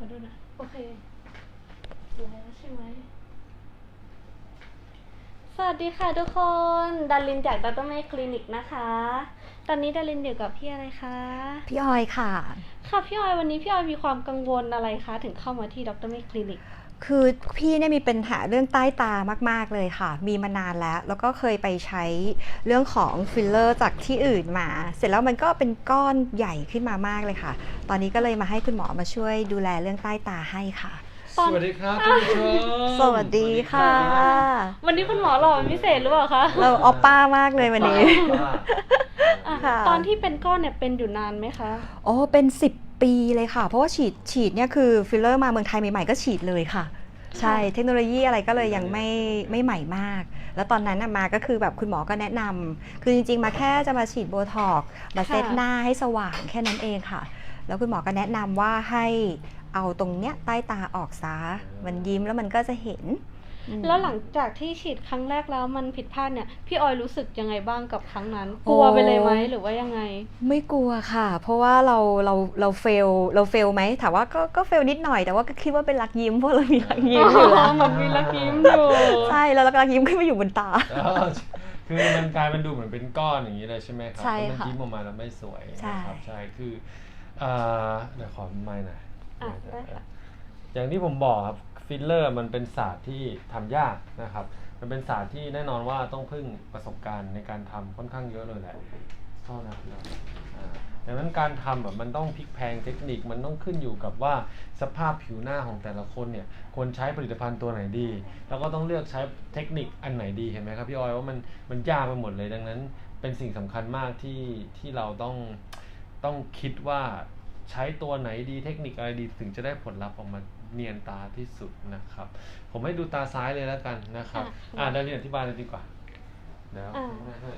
ขอดูนะ โอเคแล้วใช่ไหมสวัสดีค่ะทุกคนดารินจากดัตเตอร์เมคลินิกนะคะ ตอนนี้ดารินอยู่กับพี่อะไรคะ พี่ออยค่ะ ค่ะพี่ออยวันนี้พี่ออยมีความกังวลอะไรคะ ถึงเข้ามาที่ดรเมคลินิก คือพี่เนี่ยมีปัญหาเรื่องใต้ตามาก ๆ เลยค่ะ มีมานานแล้ว แล้วก็เคยไปใช้เรื่องของฟิลเลอร์จากที่อื่นมา เสร็จแล้วมันก็เป็นก้อนใหญ่ขึ้นมามากเลยค่ะ ตอนนี้ก็เลยมาให้คุณหมอมาช่วยดูแลเรื่องใต้ตาให้ค่ะตอนสวัสดีครับท่านผู้ชมสวัสดีค่ะ วันนี้คุณหมอหล่อเป็นพิเศษหรือเปล่าคะเราออปป้ามากเลยวันนี้ อะค่ะ ตอนที่เป็นก้อนเนี่ยเป็นอยู่นานไหมคะ โอ้เป็น 10 ปีเลยค่ะ เพราะว่าฉีดฉีดเนี่ยคือฟิลเลอร์มาเมืองไทยใหม่ๆก็ฉีดเลยค่ะ ใช่เทคโนโลยีอะไรก็เลยยังไม่ไม่ใหม่มาก แล้วตอนนั้นน่ะมาก็คือแบบคุณหมอก็แนะนำคือจริง ๆ มาแค่จะมาฉีดโบท็อกซ์มาเซตค่ะหน้าให้สว่างแค่นั้นเองค่ะ แล้วคุณหมอก็แนะนำว่าให้เอาตรงเนี้ยใต้ตาออกซะมันยิ้มแล้วมันก็จะเห็นอืม แล้วหลังจากที่ฉีดครั้งแรกแล้วมันผิดพลาดเนี่ย พี่ออยรู้สึกยังไงบ้างกับครั้งนั้นโอ้กลัวไปเลยไหมหรือว่ายังไง ไม่กลัวค่ะ เพราะว่าเราเราเราเฟลเราเฟลไหมถามว่าก็ก็เฟลนิดหน่อยแต่ว่าก็คิดว่าเป็นรักยิ้มเพราะเรามีรักยิ้มอยู่แล้วมันมีรักยิ้มอยู่ใช่แล้วรักยิ้มขึ้นมาอยู่บนตาอ๋อคือมันกลายเป็นดูเหมือนเป็นก้อนอย่างนี้เลยใช่ไหมครับใช่เพราะมันค่ะยิ้มออกมาแล้วไม่สวยใช่นะครับใช่คือเอ่อเดี๋ยวขอไม้หน่อยอะได้ค่ะอย่างที่ผมบอกครับ ฟิลเลอร์มันเป็นศาสตร์ที่ทำยากนะครับ มันเป็นศาสตร์ที่แน่นอนว่าต้องพึ่งประสบการณ์ในการทำค่อนข้างเยอะเลยแหละโทษนะครับดังนั้นการทำแบบมันต้องพลิกแพงเทคนิคมันต้องขึ้นอยู่กับว่าสภาพผิวหน้าของแต่ละคนเนี่ยควรใช้ผลิตภัณฑ์ตัวไหนดี แล้วก็ต้องเลือกใช้เทคนิคอันไหนดีเห็นไหมครับพี่ออยว่ามันมันยากไปหมดเลยดังนั้น เป็นสิ่งสำคัญมากที่ที่เราต้องต้องคิดว่าใช้ตัวไหนดีเทคนิคอะไรดีถึงจะได้ผลลัพธ์ออกมา เนียนตาที่สุดนะครับ ผมให้ดูตาซ้ายเลยแล้วกันนะครับ อะอ่าได้เรียนอธิบายเลยดีกว่าเดี๋ยวอะให้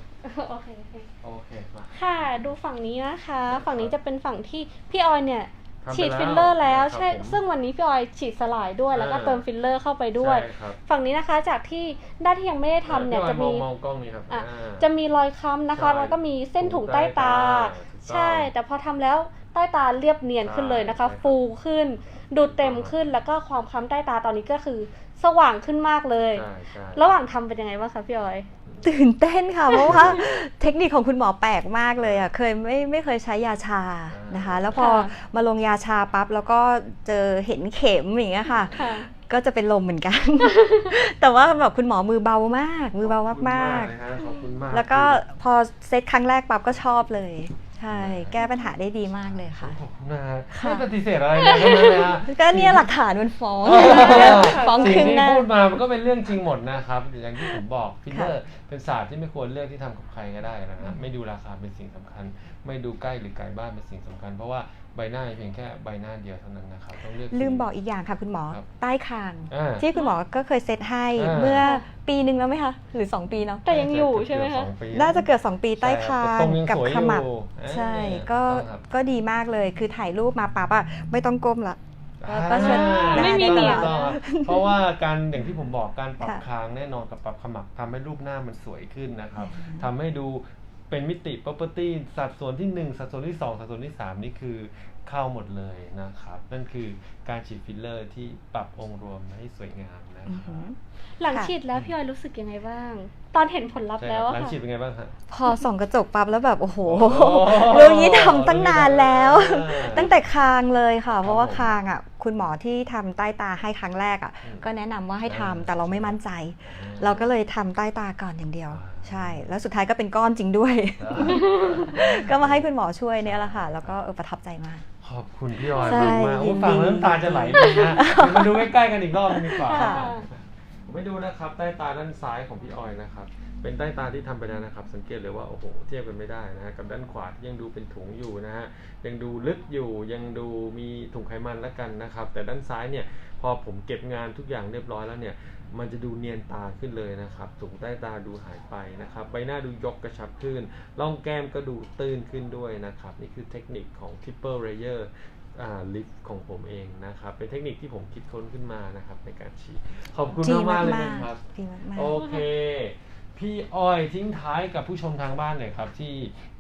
โอเคโอเค โอเคมา ค่ะ ดูฝั่งนี้นะคะฝั่งนี้จะเป็นฝั่งที่พี่ออยเนี่ย ทำไปฉีดแล้วฟิลเลอร์แล้วนะครับใช่ผมซึ่งวันนี้พี่ออยฉีดสลายด้วย แล้วก็อ่าเติมฟิลเลอร์เข้าไปด้วย ใช่ครับฝั่งนี้นะคะ จากที่ด้านที่ยังไม่ได้ทำเนี่ยพี่อจะอมี มองมองกล้องนี้ครับอะ อ่า จะมีรอยค้ำนะคะ ใช่แล้วก็มีเส้นถุงใต้ตาถูกต้อง ใช่ แต่พอทำแล้ว ใต้ตาเรียบเนียนขึ้นเลยนะคะใช่ครับฟูขึ้น ดูเต็มขึ้นแล้วก็ความค้ำใต้ตาตอนนี้ก็คือ สว่างขึ้นมากเลยใช่ใช่ระหว่างทำเป็นยังไงบ้างคะพี่ออย ตื่นเต้นค่ะ เพราะว่าเทคนิคของคุณหมอแปลกมากเลยอะเคยไม่ไม่เคยใช้ยาชานะคะ แล้วพอค่ะมาลงยาชาปั๊บแล้วก็เจอเห็นเข็มอย่างเงี้ยค่ะค่ะก็จะเป็นลมเหมือนกัน แต่ว่าแบบคุณหมอมือเบามาก มือเบาขอบคุณมากนะฮะขอบคุณมากๆแล้วก็พอเซตครั้งแรกปั๊บก็ชอบเลย ใช่ แก้ปัญหาได้ดีมากเลยค่ะขอบคุณนะฮะค่ะ ไม่ปฏิเสธอะไรเลยทั้งนั้นเลยฮะ ก็เนี่ยหลักฐานมันฟ้องเออฟ้องสิ่ครึ่งงที่หน้า พูดมามันก็เป็นเรื่องจริงหมดนะครับอย่างที่ผมบอกฟิลเลอค่ะร์เป็นศาสตร์ที่ไม่ควรเลือกที่ทำกับใครก็ได้นะฮะไม่ดูราคาเป็นสิ่งสำคัญ ไม่ดูใกล้หรือไกลบ้านเป็นสิ่งสำคัญ เพราะว่าใบหน้าเพียงแค่ใบหน้าเดียวเท่านั้นนะครับต้องเลือก ลืมสิ่งบอกอีกอย่างค่ะคุณหมอ ครับใต้คาง อ่าที่คุณหมอก็เคยเซตให้อ่า เมื่อปีหนึ่งแล้วไหมคะ หรือ 2 ปีเนาะแต่ยังอยู่ใช่ไหมคะสองปีน่าจะเกิด2ปีใต้คาแต่งทรงยังกับสวยขมับอยู่อ่าใช่ก็ต้องครับก็ดีมากเลยคือถ่ายรูปมาปั๊บอะไม่ต้องก้มละอ่าก็ช่วยได้ไม่มีเหนียวถูกต้องครับเพราะว่าการอย่างที่ผมบอกการปรับค่ะ คางแน่นอนกับปรับขมับทำให้รูปหน้ามันสวยขึ้นนะครับทำให้ดู เป็นมิติ property สัดส่วนที่ 1 สัดส่วนที่ 2 สัดส่วนที่ 3 นี่คือเข้าหมดเลยนะครับ นั่นคือการฉีดฟิลเลอร์ที่ปรับองค์รวมให้สวยงามนะอือครัหืบอหลังค่ะ ฉีดแล้วพี่ออยรู้สึกยังไงบ้าง ตอนเห็นผลลัพธ์ใช่แล้ควรับอะหลังค่ะฉีดเป็นไงบ้างฮะพอส่องกระจกปั๊บแล้วแบบโอ้โหโอ้โหเรื่องนี้ทำตั้งนานแล้ว อ่า ตั้งแต่คางเลยค่ะ เพราะว่าผมคางอะ คุณหมอที่ทำใต้ตาให้ครั้งแรกอะอืมก็แนะนำว่าให้ทำอ่าแต่เราไม่มั่นใจอืมเราก็เลยทำใต้ตาก่อนอย่างเดียวอ่าใช่ แล้วสุดท้ายก็เป็นก้อนจริงด้วย ก็มาให้คุณหมอช่วยเนี่ยแหละค่ะ แล้วก็เออประทับใจมาก ขอบคุณพี่ออยใช่มากมากๆยิโอ้นดีฟังแล้วน้ำตาจะไหลเลยนะเดี๋ยวมาดูใกล้ๆกันอีกรอบนึงดีกว่าค่ะ ผมให้ดูนะครับใต้ตาด้านซ้ายของพี่ออยนะครับ เป็นใต้ตาที่ทำไปแล้วนะครับ สังเกตเลยว่าโอ้โหเทียบกันไม่ได้นะฮะกับด้านขวาที่ยังดูเป็นถุงอยู่นะฮะยังดูลึกอยู่ยังดูมีถุงไขมันแล้วกันนะครับ แต่ด้านซ้ายเนี่ยพอผมเก็บงานทุกอย่างเรียบร้อยแล้วเนี่ยมันจะดูเนียนตาขึ้นเลยนะครับถุงใต้ตาดูหายไปนะครับ ใบหน้าดูยกกระชับขึ้น ร่องแก้มก็ดูตื้นขึ้นด้วยนะครับ นี่คือเทคนิคของ triple layer อ่า ลิฟของผมเองนะครับ เป็นเทคนิคที่ผมคิดค้นขึ้นมานะครับในการฉีดขอบคุณดีมากๆเลยมากนะครับๆดีมากโอเค พี่อ้อยทิ้งท้ายกับผู้ชมทางบ้านหน่อยครับ ที่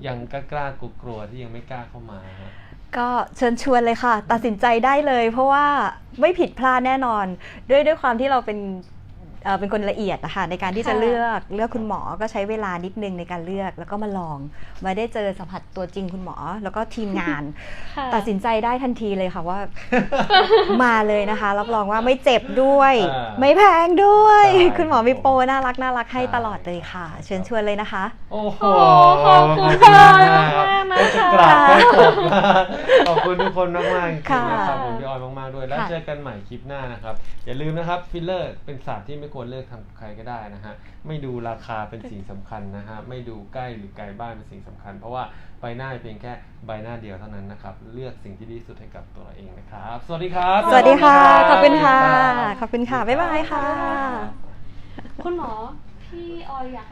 ยังกล้ากล้ากลัวๆที่ยังไม่กล้าเข้ามาฮะๆก็เชิญชวนเลยค่ะ ตัดสินใจได้เลย เพราะว่าไม่ผิดพลาดแน่นอน ด้วยด้วยความที่เราเป็น เอ่อเป็นคนละเอียดนะคะในการที่จะค่ะเลือกเลือกคุณหมอก็ใช้เวลานิดนึงในการเลือกแล้วก็มาลอง มาได้เจอสัมผัสตัวจริงคุณหมอ แล้วก็ทีมงานค่ะตัดสินใจได้ทันทีเลยค่ะว่า มาเลยนะคะรับรองว่าไม่เจ็บด้วยอ่าไม่แพงด้วยใช่คุณหมอมีโปรน่ารักน่ารักให้ใช่ตลอดเลยค่ะ เชิญชวนเลยนะคะ โอ้โหโอ้ขอบคุณค่ะมากมากๆจะนะคะกราบแค่ขอบมากขอบคุณทุกคนมากๆจริงๆค่ะนะครับผมพี่ออยมากๆด้วยแล้วค่ะเจอกันใหม่คลิปหน้านะครับอย่าลืมนะครับฟิลเลอร์เป็นศาสตร์ที่ไม่ควรเลือกทำกับใครก็ได้นะฮะไม่ดูราคาเป็นสิ่งสำคัญนะฮะไม่ดูใกล้หรือไกลบ้านเป็นสิ่งสำคัญ เพราะว่าใบหน้าเพียงแค่ใบหน้าเดียวเท่านั้นนะครับเลือกสิ่งที่ดีที่สุดให้กับตัวเราเองนะครับ สวัสดีครับ สวัสดีค่ะขอบคุณค่ะสวัสดีรับขอบคุณค่ะบ๊ายบายค่ะ คุณหมอพี่ออยอยาก